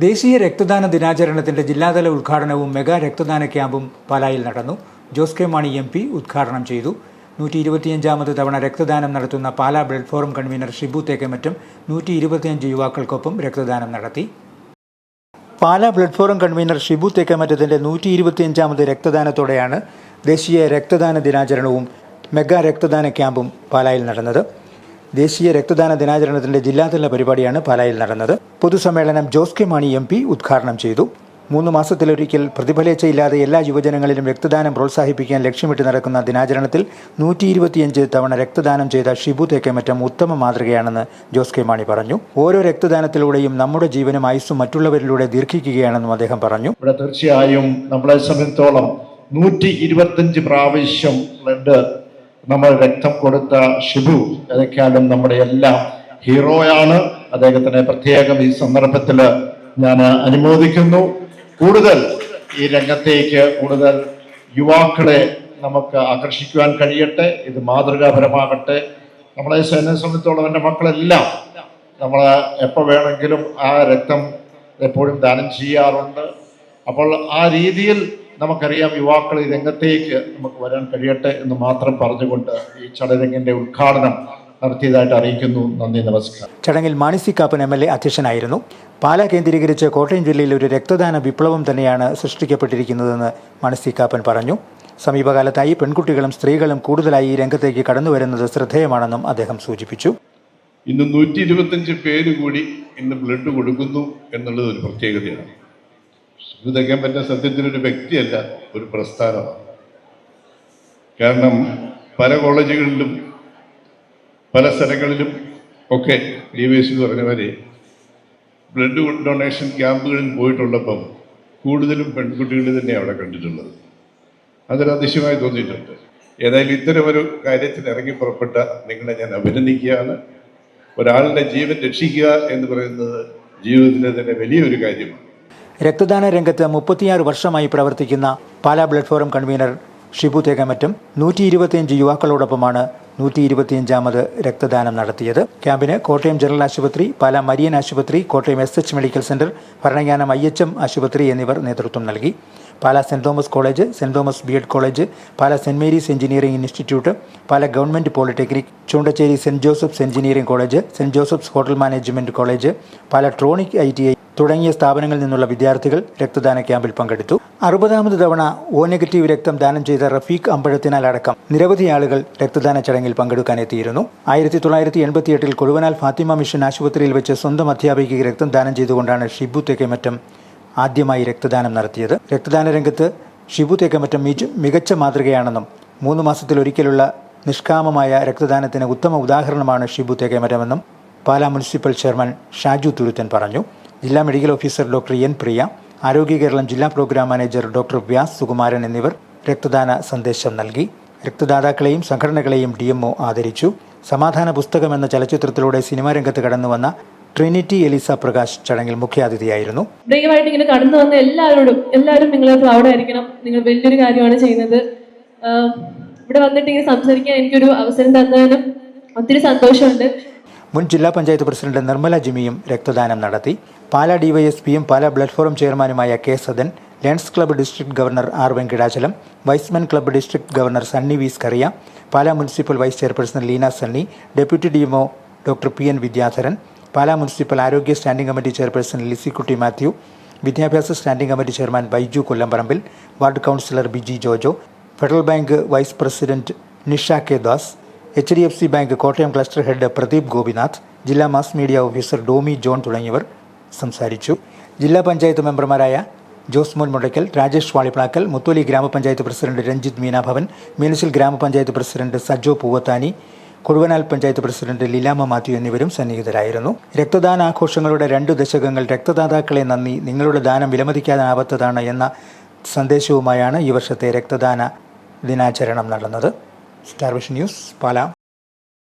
ദേശീയ രക്തദാന ദിനാചരണത്തിന്റെ ജില്ലാതല ഉദ്ഘാടനവും മെഗാ രക്തദാന ക്യാമ്പും പാലായിൽ നടന്നു. Jose K Mani M P ഉദ്ഘാടനം ചെയ്തു. നൂറ്റി ഇരുപത്തിയഞ്ചാമത് തവണ രക്തദാനം നടത്തുന്ന Pala blood forum convener Shibu തേക്കമറ്റും നൂറ്റി ഇരുപത്തിയഞ്ച് യുവാക്കൾക്കൊപ്പം രക്തദാനം നടത്തി. Pala blood forum convener Shibu തേക്കമറ്റത്തിന്റെ നൂറ്റി ഇരുപത്തിയഞ്ചാമത് രക്തദാനത്തോടെയാണ് ദേശീയ രക്തദാന ദിനാചരണവും മെഗാ രക്തദാന ക്യാമ്പും പാലായിൽ നടന്നത്. ദേശീയ രക്തദാന ദിനാചരണത്തിന്റെ ജില്ലാതല പരിപാടിയാണ് പാലായിൽ നടന്നത്. പൊതുസമ്മേളനം Jose K Mani M P ഉദ്ഘാടനം ചെയ്തു. മൂന്ന് മാസത്തിലൊരിക്കൽ പ്രതിഫലേച്ഛയില്ലാതെ എല്ലാ യുവജനങ്ങളിലും രക്തദാനം പ്രോത്സാഹിപ്പിക്കാൻ ലക്ഷ്യമിട്ട് നടക്കുന്ന ദിനാചരണത്തിൽ നൂറ്റി ഇരുപത്തിയഞ്ച് തവണ രക്തദാനം ചെയ്ത ഷിബു തേക്കേമറ്റം ഉത്തമ മാതൃകയാണെന്ന് ജോസ് കെ മാണി പറഞ്ഞു. ഓരോ രക്തദാനത്തിലൂടെയും നമ്മുടെ ജീവനും ആയുസ്സും മറ്റുള്ളവരിലൂടെ ദീർഘിക്കുകയാണെന്നും അദ്ദേഹം പറഞ്ഞു. ഇവിടെ തീർച്ചയായും നമ്മളെ സംബന്ധിച്ചോളം നൂറ്റി ഇരുപത്തിയഞ്ച് പ്രാവശ്യം നമ്മൾ രക്തം കൊടുത്ത ഷിബു ഏതൊക്കെയാലും നമ്മുടെ എല്ലാം ഹീറോയാണ്. അദ്ദേഹത്തിനെ പ്രത്യേകം ഈ സന്ദർഭത്തിൽ ഞാൻ അനുമോദിക്കുന്നു. കൂടുതൽ ഈ രംഗത്തേക്ക് കൂടുതൽ യുവാക്കളെ നമുക്ക് ആകർഷിക്കുവാൻ കഴിയട്ടെ. ഇത് മാതൃകാപരമാകട്ടെ. നമ്മളെ എന്നെ സംബന്ധിച്ചോളം എന്റെ മക്കളെല്ലാം നമ്മൾ എപ്പോൾ വേണമെങ്കിലും ആ രക്തം എപ്പോഴും ദാനം ചെയ്യാറുണ്ട്. അപ്പോൾ ആ രീതിയിൽ നമുക്കറിയാം യുവാക്കൾ ഈ രംഗത്തേക്ക് നമുക്ക് വരാൻ കഴിയട്ടെ എന്ന് മാത്രം പറഞ്ഞുകൊണ്ട് ഈ ചടരംഗിന്റെ ഉദ്ഘാടനം നടത്തിയതായിട്ട് അറിയിക്കുന്നു. നന്ദി നമസ്കാരം. ചടങ്ങിൽ Mani C Kappan M L A അധ്യക്ഷനായിരുന്നു. പാലാ കേന്ദ്രീകരിച്ച് കോട്ടയം ജില്ലയിൽ ഒരു രക്തദാന വിപ്ലവം തന്നെയാണ് സൃഷ്ടിക്കപ്പെട്ടിരിക്കുന്നതെന്ന് മാണി സി കാപ്പൻ പറഞ്ഞു. സമീപകാലത്തായി പെൺകുട്ടികളും സ്ത്രീകളും കൂടുതലായി ഈ രംഗത്തേക്ക് കടന്നു വരുന്നത് ശ്രദ്ധേയമാണെന്നും അദ്ദേഹം സൂചിപ്പിച്ചു. ഇന്ന് നൂറ്റി ഇരുപത്തഞ്ച് പേര് കൂടി ഇന്ന് ബ്ലഡ് കൊടുക്കുന്നു എന്നുള്ളത് ഒരു പ്രത്യേകതയാണ്. ഇത് തയ്ക്കാൻ പറ്റുന്ന സത്യത്തിൽ ഒരു വ്യക്തിയല്ല ഒരു പ്രസ്ഥാനമാണ്. കാരണം പല കോളേജുകളിലും പല സ്ഥലങ്ങളിലും ഒക്കെ ഡി വൈ എസ് പറഞ്ഞവരെ ബ്ലഡ് ഡൊണേഷൻ ക്യാമ്പുകളിൽ പോയിട്ടുള്ളപ്പം കൂടുതലും പെൺകുട്ടികൾ തന്നെ അവിടെ കണ്ടിട്ടുള്ളത്. അതൊരു അതിശയമായി തോന്നിയിട്ടുണ്ട്. ഏതായാലും ഇത്തരമൊരു കാര്യത്തിൽ ഇറങ്ങി പുറപ്പെട്ട നിങ്ങളെ ഞാൻ അഭിനന്ദിക്കുകയാണ്. ഒരാളുടെ ജീവൻ രക്ഷിക്കുക എന്ന് പറയുന്നത് ജീവിതത്തിലെ തന്നെ വലിയൊരു കാര്യമാണ്. രക്തദാന രംഗത്ത് മുപ്പത്തിയാറ് വർഷമായി പ്രവർത്തിക്കുന്ന Pala blood forum convener Shibu തേകമറ്റും നൂറ്റി ഇരുപത്തിയഞ്ച് യുവാക്കളോടൊപ്പമാണ് നൂറ്റി ഇരുപത്തിയഞ്ചാമത് രക്തദാനം നടത്തിയത്. ക്യാമ്പിന് കോട്ടയം ജനറൽ ആശുപത്രി പാല മരിയൻ ആശുപത്രി Kottayam S H medical centre Bharananganam I H M ആശുപത്രി എന്നിവർ നേതൃത്വം നൽകി. Pala saint Thomas college saint Thomas B Ed college Pala saint Mary's engineering institute Pala government polytechnic Choondacheri saint Joseph's engineering college saint Joseph's hotel management college Pala Tronic I T I തുടങ്ങിയ സ്ഥാപനങ്ങളിൽ നിന്നുള്ള വിദ്യാർത്ഥികൾ രക്തദാന ക്യാമ്പിൽ പങ്കെടുത്തു. അറുപതാമത് തവണ O negative രക്തം ദാനം ചെയ്ത റഫീഖ് അമ്പഴത്തിനാൽ അടക്കം നിരവധി ആളുകൾ രക്തദാന ചടങ്ങിൽ പങ്കെടുക്കാൻ എത്തിയിരുന്നു ആയിരത്തി തൊള്ളായിരത്തി എൺപത്തിയെട്ടിൽ കൊടുവനാൽ ഫാത്തിമ മിഷൻ ആശുപത്രിയിൽ വെച്ച് സ്വന്തം അധ്യാപികയ്ക്ക് രക്തം ദാനം ചെയ്തുകൊണ്ടാണ് ഷിബു തെക്കേമറ്റം ആദ്യമായി രക്തദാനം നടത്തിയത്. രക്തദാന രംഗത്ത് ഷിബു തേക്കമറ്റം മികച്ച മാതൃകയാണെന്നും മൂന്ന് മാസത്തിലൊരിക്കലുള്ള നിഷ്കാമമായ രക്തദാനത്തിന് ഉത്തമ ഉദാഹരണമാണ് ഷിബു തേക്കമറ്റമെന്നും പാലാ മുനിസിപ്പൽ ചെയർമാൻ ഷാജു തുരുത്തൻ പറഞ്ഞു. ജില്ലാ medical officer doctor N Priya Arogya Keralam ജില്ലാ programme manager doctor Vyas Sukumaran എന്നിവർ രക്തദാന സന്ദേശം നൽകി. രക്തദാതാക്കളെയും സംഘടനകളെയും ഡി ആദരിച്ചു. സമാധാന പുസ്തകം എന്ന ചലച്ചിത്രത്തിലൂടെ സിനിമാ രംഗത്ത് കടന്നു വന്ന ട്രിനിറ്റി എലിസ പ്രകാശ് ചടങ്ങിൽ മുഖ്യാതിഥിയായിരുന്നു. ദൈവമായിട്ട് ഇങ്ങനെ കടന്നു വന്ന എല്ലാവരോടും എല്ലാവരും നിങ്ങൾ പ്രൗഡ് ആയിരിക്കണം. നിങ്ങൾ വലിയൊരു കാര്യമാണ് ചെയ്യുന്നത്. ഇവിടെ വന്നിട്ട് ഇങ്ങനെ സംസാരിക്കാൻ എനിക്കൊരു അവസരം തന്നതിനും ഒത്തിരി സന്തോഷമുണ്ട്. മുൻ ജില്ലാ പഞ്ചായത്ത് പ്രസിഡന്റ് നിർമ്മല ജിമിയും രക്തദാനം നടത്തി. പാലാ ഡിവൈഎസ്പിയും പാലാ ബ്ലഡ് ഫോറം ചെയർമാനുമായ K Sadan lions club district governor R Venkitachalam Y's men club district governor Sunny V Scaria Pala municipal vice chairperson Leena Sunny deputy DMO doctor P N Vidyadharan Pala municipal ആരോഗ്യ standing committee chairperson Lissykutty Mathew വിദ്യാഭ്യാസ standing committee chairman Baiju Kollamparambil ward councillor Biji Jojo federal bank vice president Nisha K Das H D F C bank Kottayam cluster head Pradeep Gopinath ജില്ലാ mass media officer Domi John തുടങ്ങിയവർ സംസാരിച്ചു. ജില്ലാ പഞ്ചായത്ത് മെമ്പർമാരായ ജോസ് മോൻ മുണ്ടയ്ക്കൽ രാജേഷ് വാളിപ്ലാക്കൽ മുത്തോലി ഗ്രാമപഞ്ചായത്ത് president Ranjith Meenabhavan Meenachil ഗ്രാമപഞ്ചായത്ത് president Sajo Poovathani Koduvanal panchayat president Leelamma Mathew എന്നിവരും സന്നിഹിതരായിരുന്നു. രക്തദാന ആഘോഷങ്ങളുടെ രണ്ടു ദശകങ്ങൾ രക്തദാതാക്കളെ നന്ദി നിങ്ങളുടെ ദാനം വിലമതിക്കാനാവാത്തതാണ് എന്ന സന്ദേശവുമായാണ് ഈ വർഷത്തെ രക്തദാന ദിനാചരണം നടന്നത്. Star vision news Pala.